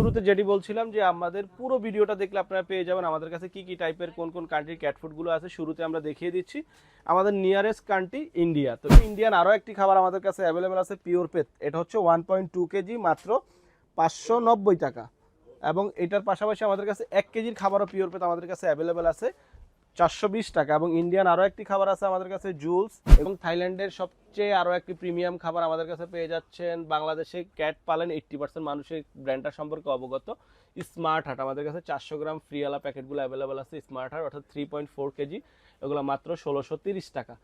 শুরুতে যেটি বলছিলাম যে আমাদের পুরো ভিডিওটা দেখলে আপনারা পেয়ে যাবেন আমাদের কাছে কি কি টাইপের কোন কোন কান্ট্রির ক্যাটফুডগুলো আছে শুরুতে আমরা দেখিয়ে দিচ্ছি। আমাদের নিয়ারেস্ট কান্ট্রি ইন্ডিয়া তো ইন্ডিয়ান আরও একটি খাবার আমাদের কাছে অ্যাভেলেবেল আছে পিওর পেত এটা হচ্ছে ওয়ান পয়েন্ট টু কেজি মাত্র পাঁচশো নব্বই টাকা। এবং এটার পাশাপাশি আমাদের কাছে এক কেজির খাবারও পিওর পেত আমাদের কাছে অ্যাভেলেবেল আছে। চারশো বিশ টাকা এবং ইন্ডিয়ান আরও একটি খাবার আছে আমাদের কাছে জুলস এবং থাইল্যান্ডের সবচেয়ে আরও একটি প্রিমিয়াম খাবার আমাদের কাছে পেয়ে যাচ্ছেন বাংলাদেশে ক্যাট পালেন এইট্টি পার্সেন্ট মানুষের ব্র্যান্ডটা সম্পর্কে অবগত। স্মার্ট হাট, আমাদের কাছে চারশো গ্রাম ফ্রিওয়ালা প্যাকেটগুলো অ্যাভেলেবেল আছে, স্মার্ট হাট, অর্থাৎ থ্রি পয়েন্ট ফোর কেজি, এগুলো মাত্র ষোলোশো তিরিশ টাকা।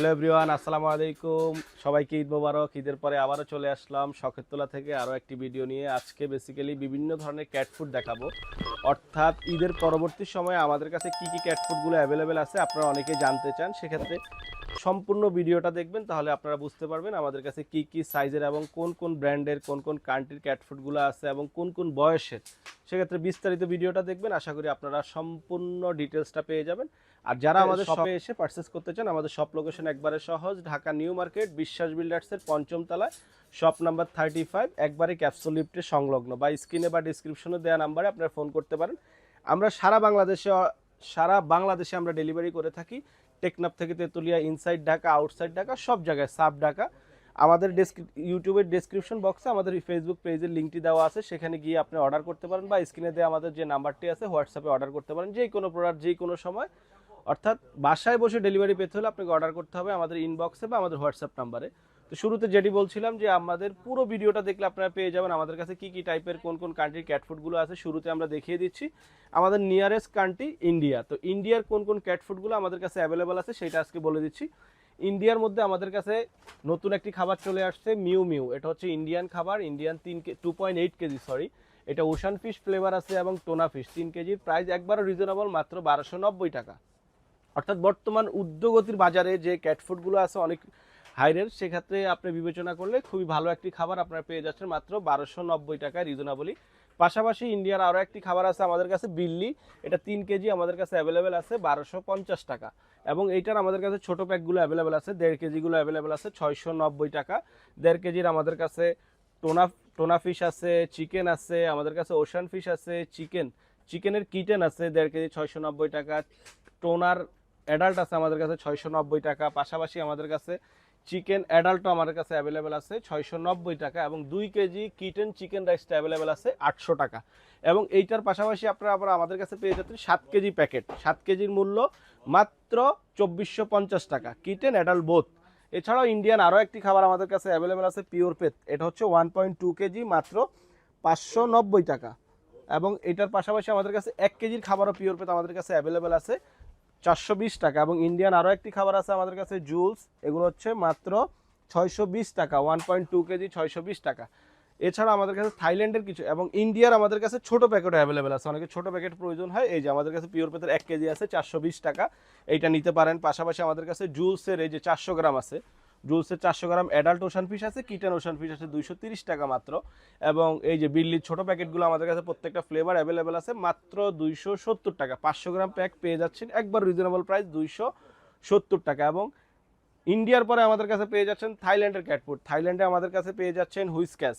হ্যালো এভরিওয়ান আসসালামু আলাইকুম। সবাইকে ঈদ মোবারক। ঈদের পরে আবারও চলে আসলাম শখেরতলা থেকে আরও একটি ভিডিও নিয়ে। আজকে বেসিক্যালি বিভিন্ন ধরনের ক্যাট ফুড দেখাবো। অর্থাৎ ঈদের পরবর্তী সময়ে আমাদের কাছে কি কি ক্যাট ফুডগুলো অ্যাভেলেবেল আছে আপনারা অনেকে জানতে চান। সেক্ষেত্রে সম্পূর্ণ ভিডিওটা দেখবেন, তাহলে আপনারা বুঝতে পারবেন আমাদের কাছে কি কি সাইজের এবং কোন কোন ব্র্যান্ডের কোন কোন কান্ট্রির ক্যাট ফুডগুলো আছে এবং কোন কোন বয়সের। সেক্ষেত্রে বিস্তারিত ভিডিওটা দেখবেন। আশা করি আপনারা সম্পূর্ণ ডিটেলসটা পেয়ে যাবেন। আর যারা আমাদের শপে এসে পারচেস করতে চান আমাদের শপ লোকেশন একবারে সহজ ঢাকা নিউ মার্কেট বিশ্বাস বিল্ডার্সের পঞ্চম তলায় শপ নাম্বার থার্টি ফাইভ একবারে ক্যাপসুল লিফটের সংলগ্ন। বা স্ক্রিনে বা ডিসক্রিপশনে দেওয়া নাম্বারে আপনারা ফোন করতে পারেন। আমরা সারা বাংলাদেশে সারা বাংলাদেশে আমরা ডেলিভারি করে থাকি। টেকনাফ থেকে তেতুলিয়া ইনসাইড ঢাকা আউটসাইড ঢাকা সব জায়গায় সাব ঢাকা। আমাদের ইউটিউবের ডেসক্রিপশন বক্সে আমাদের ফেসবুক পেজের লিঙ্কটি দেওয়া আছে। সেখানে গিয়ে আপনি অর্ডার করতে পারেন বা স্ক্রিনে দেওয়া আমাদের যে নাম্বারটি আছে হোয়াটসঅ্যাপে অর্ডার করতে পারেন। যে কোনো প্রোডাক্ট যে কোনো সময় অর্থাৎ বাসায় বসে ডেলিভারি পেতে হলে আপনাকে অর্ডার করতে হবে আমাদের ইনবক্সে বা আমাদের হোয়াটসঅ্যাপ নাম্বারে তো শুরুতে যেটি বলছিলাম যে আমাদের পুরো ভিডিওটা দেখলে আপনারা পেয়ে যাবেন আমাদের কাছে কি কি টাইপের কোন কোন কান্ট্রির ক্যাটফুডগুলো আছে শুরুতে আমরা দেখিয়ে দিচ্ছি। আমাদের নিয়ারেস্ট কান্ট্রি ইন্ডিয়া তো ইন্ডিয়ার কোন কোন ক্যাটফুডগুলো আমাদের কাছে অ্যাভেলেবেল আছে সেটা আজকে বলে দিচ্ছি। ইন্ডিয়ার মধ্যে আমাদের কাছে নতুন একটি খাবার চলে আসছে মিউ মিউ এটা হচ্ছে ইন্ডিয়ান খাবার ইন্ডিয়ান তিন কে two point eight KG sorry এটা ওশান ফিশ ফ্লেভার আছে এবং টোনা ফিশ তিন কেজির প্রাইস একবারও রিজনেবল মাত্র বারোশো নব্বই টাকা। অর্থাৎ বর্তমান উদ্যোগতির বাজারে যে ক্যাটফুডগুলো আছে অনেক হাইরের সেক্ষেত্রে আপনি বিবেচনা করলে খুবই ভালো একটি খাবার আপনারা পেয়ে যাচ্ছেন মাত্র বারোশো নব্বই টাকায় রিজনেবলি পাশাপাশি ইন্ডিয়ার আরও একটি খাবার আছে আমাদের কাছে বিল্লি, এটা তিন কেজি আমাদের কাছে অ্যাভেলেবেল আছে বারোশো পঞ্চাশ টাকা। এবং এইটার আমাদের কাছে ছোটো প্যাকগুলো অ্যাভেলেবেল আছে, দেড় কেজিগুলো অ্যাভেলেবেল আছে ছয়শো নব্বই টাকা। দেড় কেজির আমাদের কাছে টোনা টোনা ফিশ আছে চিকেন আছে, আমাদের কাছে ওশান ফিশ আছে চিকেন চিকেনের কিটেন আছে, দেড় কেজি ছয়শো নব্বই টাকা। টোনার অ্যাডাল্ট আছে আমাদের কাছে ছয়শো নব্বই টাকা। পাশাপাশি আমাদের কাছে চিকেন অ্যাডাল্টও আমাদের কাছে অ্যাভেলেবেল আছে ছয়শো নব্বই টাকা এবং দুই কেজি কিটেন চিকেন রাইসটা অ্যাভেলেবেল আছে আটশো টাকা। এবং এইটার পাশাপাশি আপনারা আবার আমাদের কাছে পেয়ে যাচ্ছেন সাত কেজি প্যাকেট। সাত কেজির মূল্য মাত্র চব্বিশশো পঞ্চাশ টাকা। Kitten adult both. এছাড়াও ইন্ডিয়ান আরও একটি খাবার আমাদের কাছে অ্যাভেলেবেল আছে, পিওর পেথ এটা হচ্ছে ওয়ান পয়েন্ট টু কেজি মাত্র পাঁচশো নব্বই টাকা। এবং এটার পাশাপাশি আমাদের কাছে এক কেজির খাবারও পিওর পেথ আমাদের কাছে অ্যাভেলেবেল আছে। চারশো বিশ টাকা এবং ইন্ডিয়ান আরও একটি খাবার আছে আমাদের কাছে, জুলস। এগুলো হচ্ছে মাত্র ছয়শো বিশ টাকা ওয়ান পয়েন্ট টু কেজি ছয়শো বিশ টাকা। এছাড়া আমাদের কাছে থাইল্যান্ডের কিছু এবং ইন্ডিয়ার আমাদের কাছে ছোট প্যাকেট অ্যাভেলেবেল আছে। অনেকে ছোট প্যাকেট প্রয়োজন হয়। এই যে আমাদের কাছে পিওর পেতের এক কেজি আছে, চারশো বিশ টাকা। এইটা নিতে পারেন। পাশাপাশি আমাদের কাছে জুলসের এই যে চারশো গ্রাম আছে জুলসের চারশো গ্রাম অ্যাডাল্ট ওশান ফিশ আছে কিটেন ওশান ফিশ আছে দুইশো তিরিশ টাকা মাত্র। এবং এই যে বিল্লির ছোট প্যাকেটগুলো আমাদের কাছে প্রত্যেকটা ফ্লেভার অ্যাভেলেবেল আছে, মাত্র দুইশো সত্তর টাকা। পাঁচশো গ্রাম প্যাক পেয়ে যাচ্ছেন, একবার রিজনেবল প্রাইস দুইশো সত্তর টাকা। এবং ইন্ডিয়ার পরে আমাদের কাছে পেয়ে যাচ্ছেন থাইল্যান্ডের ক্যাটফুড থাইল্যান্ডে আমাদের কাছে পেয়ে যাচ্ছেন হুইসক্যাস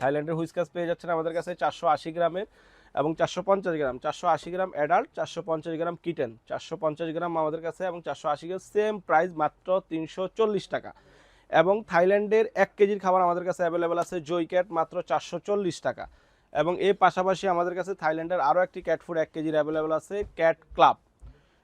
থাইল্যান্ডের হুইসকাস পেয়ে যাচ্ছেন আমাদের কাছে চারশো আশি গ্রামের এবং চারশো পঞ্চাশ গ্রাম, চারশো আশি গ্রাম অ্যাডাল্ট চারশো পঞ্চাশ গ্রাম কিটেন চারশো পঞ্চাশ গ্রাম আমাদের কাছে এবং চারশো আশি গ্রাম সেম প্রাইস মাত্র তিনশো চল্লিশ টাকা। এবং থাইল্যান্ডের এক কেজির খাবার আমাদের কাছে অ্যাভেলেবেল আছে জই ক্যাট মাত্র চারশো চল্লিশ টাকা। এবং এর পাশাপাশি আমাদের কাছে থাইল্যান্ডের আরও একটি ক্যাট ফুড এক কেজির অ্যাভেলেবেল আছে ক্যাট ক্লাব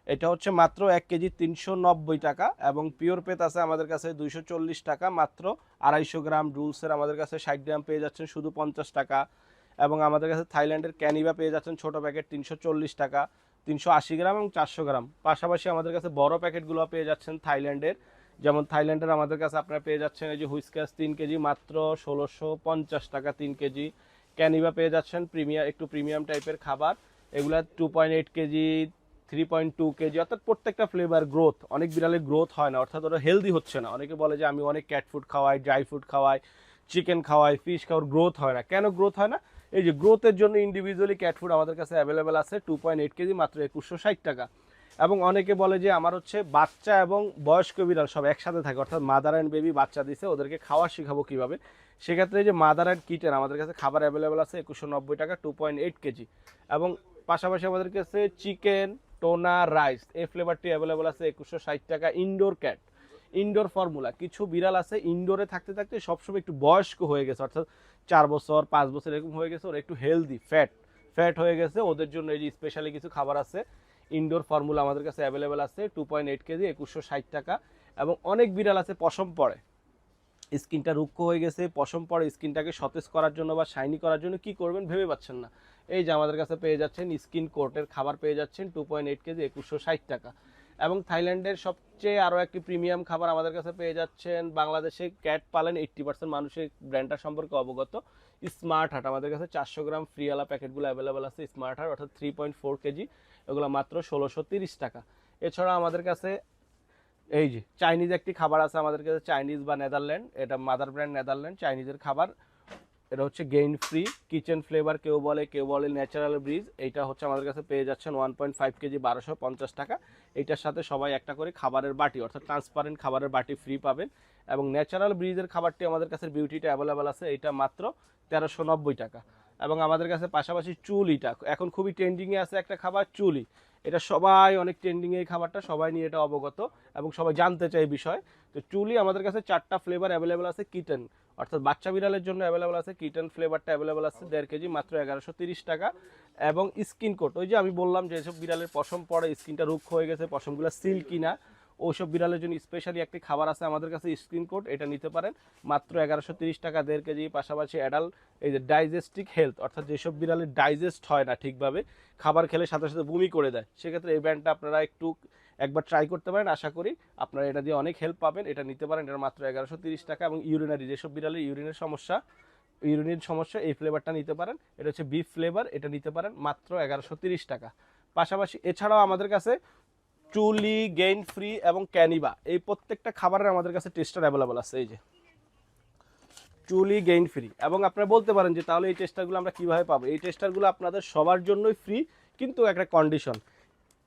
এটা হচ্ছে মাত্র এক কেজি তিনশো নব্বই টাকা এবং পিওর পেত আছে আমাদের কাছে দুইশো চল্লিশ টাকা, মাত্র আড়াইশো গ্রাম। রুলসের আমাদের কাছে ষাট গ্রাম পেয়ে যাচ্ছেন, শুধু পঞ্চাশ টাকা। এবং আমাদের কাছে থাইল্যান্ডের ক্যানিবা পেয়ে যাচ্ছেন ছোট প্যাকেট তিনশো চল্লিশ টাকা, তিনশো আশি গ্রাম এবং চারশো গ্রাম। পাশাপাশি আমাদের কাছে বড় প্যাকেটগুলো পেয়ে যাচ্ছেন থাইল্যান্ডের। যেমন থাইল্যান্ডের আমাদের কাছে আপনারা পেয়ে যাচ্ছেন এই যে হুইসকাস তিন কেজি, মাত্র ষোলোশো পঞ্চাশ টাকা তিন কেজি। ক্যানিবা পেয়ে যাচ্ছেন প্রিমিয়াম, একটু প্রিমিয়াম টাইপের খাবার। এগুলা two point eight KG three point two KG, অর্থাৎ প্রত্যেকটা ফ্লেভার গ্রোথ অনেক বিড়ালের গ্রোথ হয় না, অর্থাৎ ওরা হেলদি হচ্ছে না। অনেকে বলে যে আমি অনেক ক্যাট ফুড খাওয়াই ড্রাই ফুড খাওয়াই চিকেন খাওয়াই ফিশ খাওয়ার গ্রোথ হয় না। কেন গ্রোথ হয় না? এই যে গ্রোথের জন্য ইন্ডিভিজুয়ালি ক্যাট ফুড আমাদের কাছে অ্যাভেলেবেল আছে টু পয়েন্ট এইট কেজি মাত্র একুশশো ষাট টাকা। এবং অনেকে বলে যে আমার হচ্ছে বাচ্চা এবং বয়স্ক বিড়াল সব একসাথে থাকে, অর্থাৎ মাদার অ্যান্ড বেবি বাচ্চা দিছে, ওদেরকে খাওয়া শেখাবো কীভাবে? সেক্ষেত্রে যে মাদার অ্যান্ড কিটেন আমাদের কাছে খাবার অ্যাভেলেবেল আছে একুশশো নব্বই টাকা টু পয়েন্ট এইট কেজি। এবং পাশাপাশি আমাদের কাছে চিকেন টোনা রাইস এই ফ্লেভারটি অ্যাভেলেবেল আছে একুশশো ষাট টাকা ইনডোর ক্যাট ইনডোর ফর্মুলা কিছু বিড়াল আছে ইনডোরে থাকতে থাকতে সবসময় একটু বয়স্ক হয়ে গেছে, অর্থাৎ চার বছর, পাঁচ বছর এরকম হয়ে গেছে, ওরা একটু হেলদি ফ্যাট ফ্যাট হয়ে গেছে। ওদের জন্য এই যে স্পেশালি কিছু খাবার আছে ইনডোর ফর্মুলা আমাদের কাছে অ্যাভেলেবেল আছে টু পয়েন্ট এইট কেজি, একুশশো ষাট টাকা। এবং অনেক বিড়াল আছে, পশম পড়ে। স্কিনটা রুক্ষ হয়ে গেছে, পশম পড়ে, স্কিনটাকে সতেজ করার জন্য বা শাইনি করার জন্য কি করবেন ভেবে পাচ্ছেন না। এই যে আমাদের কাছে পেয়ে যাচ্ছেন স্কিন কোর্টের খাবার পেয়ে যাচ্ছেন টু পয়েন্ট এইট কেজি, একুশশো ষাট টাকা। এবং থাইল্যান্ডের সবচেয়ে আরও একটি প্রিমিয়াম খাবার আমাদের কাছে পেয়ে যাচ্ছেন বাংলাদেশে ক্যাট পালেন এইট্টি পার্সেন্ট মানুষের ব্র্যান্ডটা সম্পর্কে অবগত। স্মার্ট হাট, আমাদের কাছে চারশো গ্রাম ফ্রিওয়ালা প্যাকেটগুলো অ্যাভেলেবেল আছে। স্মার্ট হাট অর্থাৎ থ্রি পয়েন্ট ফোর কেজি, এগুলো মাত্র ষোলোশো তিরিশ টাকা। এছাড়া আমাদের কাছে এই যে চাইনিজ একটি খাবার আছে আমাদের কাছে চাইনিজ বা নেদারল্যান্ড এটা মাদার ব্র্যান্ড নেদারল্যান্ড চাইনিজের খাবার। এটা হচ্ছে গেইন ফ্রি কিচেন ফ্লেভার কেউ বলে কেউ বলে ন্যাচারাল ব্রিজ এইটা হচ্ছে আমাদের কাছে পেয়ে যাচ্ছেন ওয়ান পয়েন্ট ফাইভ কেজি বারোশো পঞ্চাশ টাকা। এইটার সাথে সবাই একটা করে খাবারের বাটি, অর্থাৎ ট্রান্সপারেন্ট খাবারের বাটি ফ্রি পাবেন। এবং ন্যাচারাল ব্রিজের খাবারটি আমাদের কাছে বিউটিটা অ্যাভেলেবেল আছে এটা মাত্র তেরোশো নব্বই টাকা। এবং আমাদের কাছে পাশাপাশি চুলিটা, এখন খুবই ট্রেন্ডিংয়ে আছে একটা খাবার, চুলি। এটা সবাই অনেক ট্রেন্ডিং এই খাবারটা, সবাই নিয়ে এটা অবগত এবং সবাই জানতে চায় বিষয়। তো চুলি আমাদের কাছে চারটা ফ্লেভার অ্যাভেলেবেল আছে কিটেন অর্থাৎ বাচ্চা বিড়ালের জন্য অ্যাভেলেবেল আছে কিটন ফ্লেভারটা অ্যাভেলেবেল আছে, দেড় কেজি, মাত্র এগারোশো তিরিশ টাকা। এবং স্কিন কোট ওই যে আমি বললাম যে এসব বিড়ালের পশম পড়ে স্কিনটা রুক্ষ হয়ে গেছে, পশমগুলো সিল্কি না ওইসব বিড়ালের জন্য স্পেশালি একটি খাবার আছে আমাদের কাছে স্ক্রিন কোড এটা নিতে পারেন। মাত্র এগারোশো তিরিশ টাকা, দেড় কেজি, পাশাপাশি অ্যাডাল্ট এই যে ডাইজেস্টিক হেলথ অর্থাৎ যেসব বিড়ালের ডাইজেস্ট হয় না ঠিকভাবে, খাবার খেলে সাথে সাথে বমি করে দেয়। সেক্ষেত্রে এই ব্র্যান্ডটা আপনারা একটু একবার ট্রাই করতে পারেন, আশা করি আপনারা এটা দিয়ে অনেক হেল্প পাবেন। এটা নিতে পারেন, এটা মাত্র এগারোশো তিরিশ টাকা এবং ইউরিনারি যেসব বিড়ালের ইউরিনের সমস্যা ইউরিনের সমস্যা, এই ফ্লেভারটা নিতে পারেন। এটা হচ্ছে বিফ ফ্লেভার এটা নিতে পারেন মাত্র এগারোশো তিরিশ টাকা। পাশাপাশি এছাড়াও আমাদের কাছে চুলি গেইন ফ্রি এবং ক্যানিবা এই প্রত্যেকটা খাবারের আমাদের কাছে টেস্টার অ্যাভেলেবল আছে, এই যে। চুলি গেইন ফ্রি এবং আপনারা বলতে পারেন যে তাহলে এই টেস্টারগুলো আমরা কীভাবে পাবো? এই টেস্টারগুলো আপনাদের সবার জন্যই ফ্রি কিন্তু একটা কন্ডিশন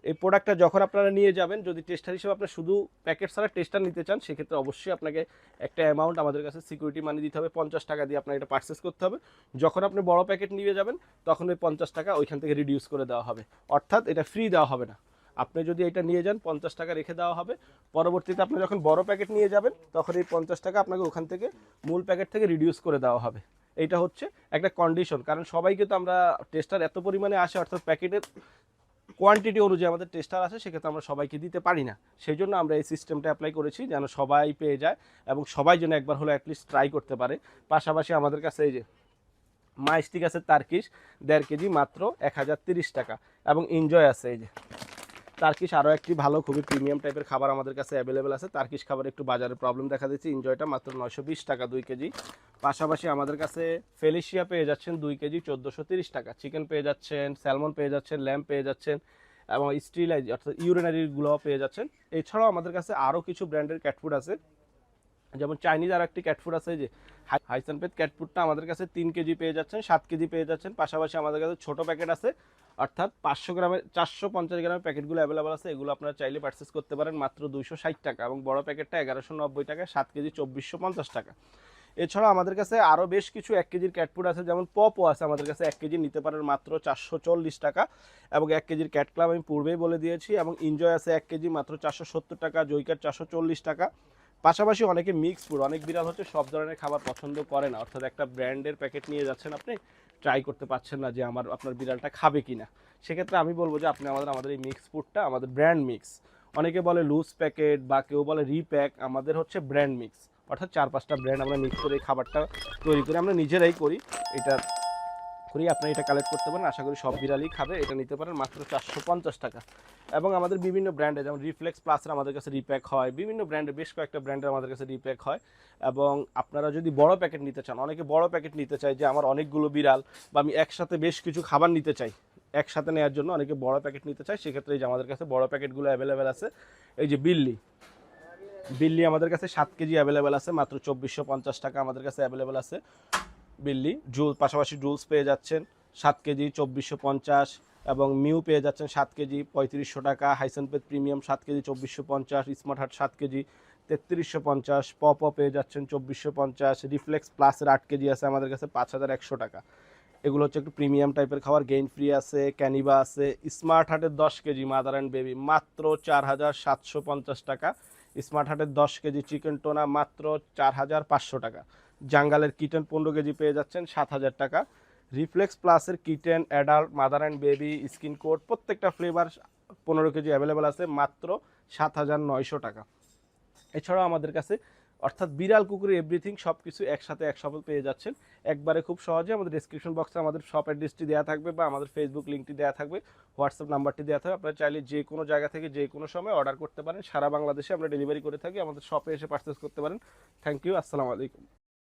এই প্রোডাক্টটা যখন আপনারা নিয়ে যাবেন, যদি টেস্টার হিসেবে আপনারা শুধু প্যাকেট ছাড়া টেস্টার নিতে চান, সেক্ষেত্রে অবশ্যই আপনাকে একটা অ্যামাউন্ট আমাদের কাছে সিকিউরিটি মানি দিতে হবে। পঞ্চাশ টাকা দিয়ে আপনাকে এটা পারচেস করতে হবে। যখন আপনি বড় প্যাকেট নিয়ে যাবেন, তখন ওই পঞ্চাশ টাকা ওইখান থেকে রিডিউস করে দেওয়া হবে। অর্থাৎ এটা ফ্রি দেওয়া হবে না। আপনি যদি এটা নিয়ে যান, পঞ্চাশ টাকা রেখে দেওয়া হবে। পরবর্তীতে আপনি যখন বড় প্যাকেট নিয়ে যাবেন, তখন এই পঞ্চাশ টাকা আপনাকে ওখান থেকে মূল প্যাকেট থেকে রিডিউস করে দেওয়া হবে। এটা হচ্ছে একটা কন্ডিশন কারণ সবাইকে তো আমরা টেস্টার এত পরিমাণে আসে, অর্থাৎ প্যাকেটের কোয়ান্টিটি অনুযায়ী আমাদের টেস্টার আছে, সেক্ষেত্রে আমরা সবাইকে দিতে পারি না। সেই জন্য আমরা এই সিস্টেমটা অ্যাপ্লাই করেছি যেন সবাই পেয়ে যায় এবং সবাই যেন একবার হলো অ্যাটলিস্ট ট্রাই করতে পারে। পাশাপাশি আমাদের কাছে এই যে মাইস্টিক আছে তার্কিশ, দেড় কেজি মাত্র এক টাকা এবং এনজয় আছে এই যে। তার্কিশ আরও একটি ভালো, খুবই প্রিমিয়াম টাইপের খাবার আমাদের কাছে অ্যাভেলেবেল আছে। তার্কিশ খাবার একটু বাজারে প্রবলেম দেখা দিচ্ছে। এনজয়টা মাত্র নয়শো বিশ টাকা দুই কেজি। পাশাপাশি আমাদের কাছে ফেলিশিয়া পেয়ে যাচ্ছেন দুই কেজি, চোদ্দোশো টাকা। চিকেন পেয়ে যাচ্ছেন স্যালমন পেয়ে যাচ্ছেন ল্যাম্প পেয়ে যাচ্ছেন এবং স্টিলাইজ অর্থাৎ ইউরিনারিগুলোও পেয়ে যাচ্ছেন। এছাড়াও আমাদের কাছে আরও কিছু ব্র্যান্ডের ক্যাটফুড আছে। যেমন চাইনিজ আর একটি ক্যাটফুড আছে যে হাইসানপেদ ক্যাটফুডটা আমাদের কাছে তিন কেজি পেয়ে যাচ্ছেন, সাত কেজি পেয়ে যাচ্ছেন। পাশাপাশি আমাদের কাছে ছোট প্যাকেট আছে অর্থাৎ পাঁচশো গ্রামের, চারশো পঞ্চাশ গ্রামের প্যাকেটগুলো অ্যাভেলেবল আছে। এগুলো আপনারা চাইলে পারচেস করতে পারেন মাত্র দুইশো ষাট টাকা এবং বড় প্যাকেটটা এগারোশো নব্বই টাকা, সাত কেজি চব্বিশশো পঞ্চাশ টাকা। এছাড়া আমাদের কাছে আরও বেশ কিছু এক কেজির ক্যাটফুড আছে, যেমন পপও আছে আমাদের কাছে। এক কেজি নিতে পারেন মাত্র চারশো চল্লিশ টাকা এবং এক কেজির ক্যাট ক্লাব আমি পূর্বেই বলে দিয়েছি এবং এনজয় আছে এক কেজি মাত্র চারশো সত্তর টাকা জৈকার চারশো চল্লিশ টাকা। পাশাপাশি অনেকে মিক্স ফুড অনেক বিড়াল হচ্ছে সব ধরনের খাবার পছন্দ করে না। অর্থাৎ একটা ব্র্যান্ডের প্যাকেট নিয়ে যাচ্ছেন আপনি ট্রাই করতে পারছেন না যে আমার, আপনার বিড়ালটা খাবে কি না সেক্ষেত্রে আমি বলব যে আপনি আমাদের আমাদের এই মিক্স ফুডটা আমাদের ব্র্যান্ড মিক্স অনেকে বলে লুজ প্যাকেট বা কেউ বলে রিপ্যাক আমাদের হচ্ছে ব্র্যান্ড মিক্স অর্থাৎ চার পাঁচটা ব্র্যান্ড আমরা মিক্স করে এই খাবারটা তৈরি করি। আমরা নিজেরাই করি। এটা করি আপনি এটা কালেক্ট করতে পারেন। আশা করি সব বিড়ালই খাবে। এটা নিতে পারেন মাত্র চারশো পঞ্চাশ টাকা। এবং আমাদের বিভিন্ন ব্র্যান্ডে যেমন রিফ্লেক্স প্লাসের আমাদের কাছে রিপ্যাক হয়। বিভিন্ন ব্র্যান্ডে বেশ কয়েকটা ব্র্যান্ডের আমাদের কাছে রিপ্যাক হয়। এবং আপনারা যদি বড় প্যাকেট নিতে চান, অনেকে বড় প্যাকেট নিতে চায় যে আমার অনেকগুলো বিড়াল বা আমি একসাথে বেশ কিছু খাবার নিতে চাই, একসাথে নেওয়ার জন্য অনেকে বড় প্যাকেট নিতে চায়, সেক্ষেত্রে এই যে আমাদের কাছে বড় প্যাকেটগুলো অ্যাভেলেবেল আছে। এই যে বিল্লি। বিল্লি আমাদের কাছে সাত কেজি অ্যাভেলেবেল আছে, মাত্র চব্বিশশো পঞ্চাশ টাকা আমাদের কাছে অ্যাভেলেবেল আছে। বিল্লি জুল পাশাপাশি জুলস পেয়ে যাচ্ছেন সাত কেজি চব্বিশশো পঞ্চাশ এবং মিউ পেয়ে যাচ্ছেন সাত কেজি পঁয়ত্রিশশো টাকা। হাইসেনপেদ প্রিমিয়াম সাত কেজি চব্বিশশো পঞ্চাশ, স্মার্ট হার্ট সাত কেজি তেত্রিশশো পঞ্চাশ পপ পেয়ে যাচ্ছেন চব্বিশশো পঞ্চাশ, রিফ্লেক্স প্লাসের আট কেজি আছে আমাদের কাছে পাঁচ হাজার একশো টাকা। এগুলো হচ্ছে একটু প্রিমিয়াম টাইপের খাবার, গেইন ফ্রি আছে, ক্যানিবা আছে, স্মার্ট হার্টের দশ কেজি, মাদার অ্যান্ড বেবি, মাত্র চার হাজার সাতশো পঞ্চাশ টাকা। স্মার্ট হার্টের দশ কেজি চিকেন টোনা, মাত্র চার হাজার পাঁচশো টাকা। জাঙ্গালের কিটেন পনেরো কেজি পেয়ে যাচ্ছেন, সাত হাজার টাকা। রিফ্লেক্স প্লাসের kitten, adult, mother and baby, skin coat, প্রত্যেকটা ফ্লেভার পনেরো কেজি অ্যাভেলেবেল আছে, মাত্র সাত হাজার নয়শো টাকা। এছাড়াও আমাদের কাছে, অর্থাৎ বিড়াল, কুকুর এভরিথিং সব কিছু একসাথে এক সফল পেয়ে যাচ্ছেন। একবারে খুব সহজে আমাদের ডিসক্রিপশন বক্সে আমাদের শপ অ্যাড্রেসটি দেওয়া থাকবে বা আমাদের ফেসবুক লিঙ্কটি দেওয়া থাকবে হোয়াটসঅ্যাপ নাম্বারটি দেওয়া থাকবে। আপনারা চাইলে যে কোনো জায়গা থেকে যে কোনো সময় অর্ডার করতে পারেন। সারা বাংলাদেশে আমরা ডেলিভারি করে থাকি, আমাদের শপে এসে পারচেস করতে পারেন। থ্যাংক ইউ আসসালামু আলাইকুম।